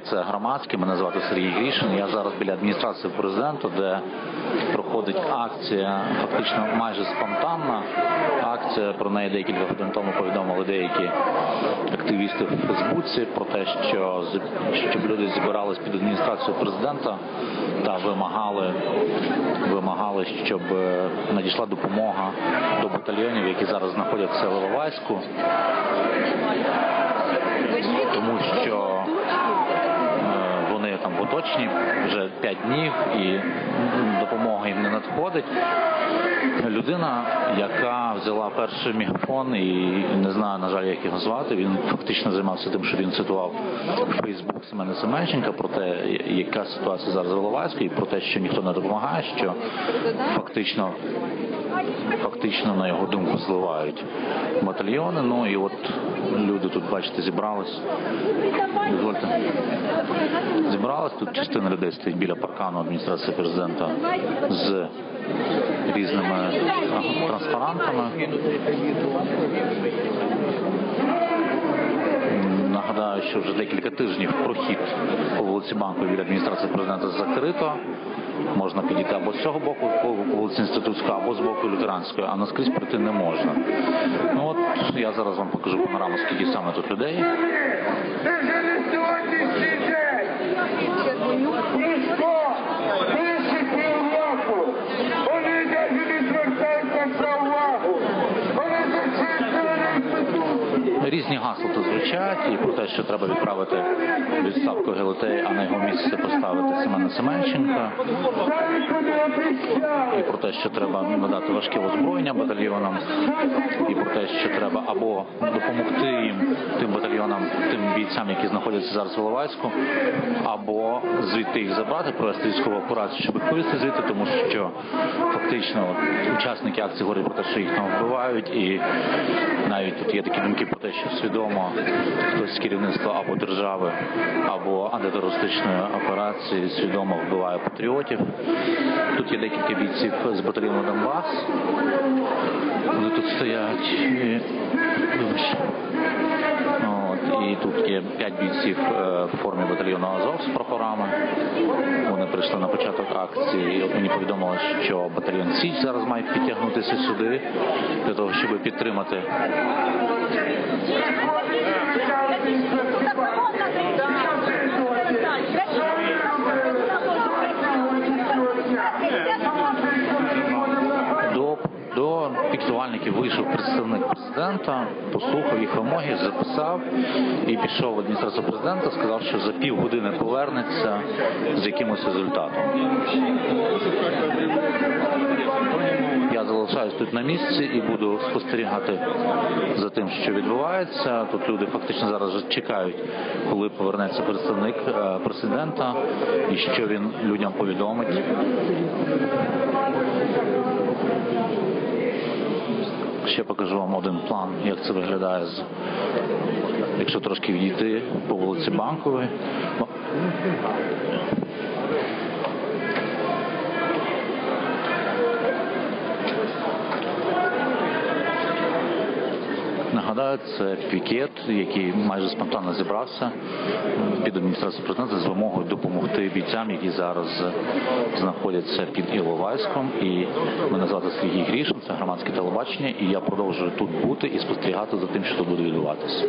дня. Це громадське. Мене звати Сергій Грішин. Я зараз біля адміністрації президента, де проходить акція, фактично майже спонтанна акція. Про неї декілька годин тому повідомили деякі активісти в Фейсбуці про те, що щоб люди зібрались під адміністрацією президента та вимагали, вимагали, щоб е, надійшла допомога до батальйонів, які зараз знаходяться в Іловайську вони вже 5 днів і м, допомога їм не надходить. Людина, яка взяла перший мегафон і не знаю, на жаль, як його звати, він фактично займався тим, що він цитував Фейсбук Семена Семенченка про те, яка ситуація зараз в Іловайську, і про те, що ніхто не допомагає, що фактично фактично на його думку зливають батальйони. Ну і от люди тут, бачите, зібрались. Дозвольте. Зібрались тут частина людей стоїть біля паркану адміністрації президента з різними транспарантами. Нагадаю, що вже декілька тижнів прохід по вулиці Банку від адміністрації президента закрито. Можна підійти або з цього боку, по вулиці Інститутська, або з боку лютеранської, а наскрізь пройти не можна. Ну от я зараз вам покажу панораму, скільки саме тут людей. Це вже не сьогоднішній день. Ніхто більше півроку. Вони навіть не звертають на це увагу. Вони зачистили інституції. Різні гасла тут звучать, і про те, що треба відправити відставку ГЛТ, а на його місце поставити Семена Семенченка. І про те, що треба надати важке озброєння батальйонам, і про те, що треба або допомогти їм тим батальйонам, тим бійцям, які знаходяться зараз в Іловайську, або звідти їх забрати, провести військову операцію, щоб їх вивезти звідти, тому що фактично учасники акції говорять про те, що їх там вбивають, і навіть тут є такі думки про те, що свідомо хтось з керівництва або держави, або антитерористичної операції свідомо вбиває патріотів. Тут є декілька бійців з батальйону Донбас. Вони тут стоять. І, і тут є п'ять бійців е, в формі батальйону Азов з прапорами. Вони прийшли на початок акції. І мені повідомили, що батальйон Січ зараз має підтягнутися сюди для того, щоб підтримати До, фіксувальників вийшов представник президента, послухав їх вимоги, записав і пішов в адміністрацію президента, сказав, що за півгодини повернеться з якимось результатом. Я залишаюсь тут на місці і буду спостерігати за тим, що відбувається. Тут люди фактично зараз чекають, коли повернеться представник е, президента і що він людям повідомить. Ще покажу вам один план, як це виглядає з якщо трошки відійти по вулиці Банкової. Нагадаю, це пікет, який майже спонтанно зібрався під адміністрацією президента з вимогою допомогти бійцям, які зараз знаходяться під Іловайськом. І мене звати Сергій Грішин, це громадське телебачення, і я продовжую тут бути і спостерігати за тим, що тут буде відбуватися.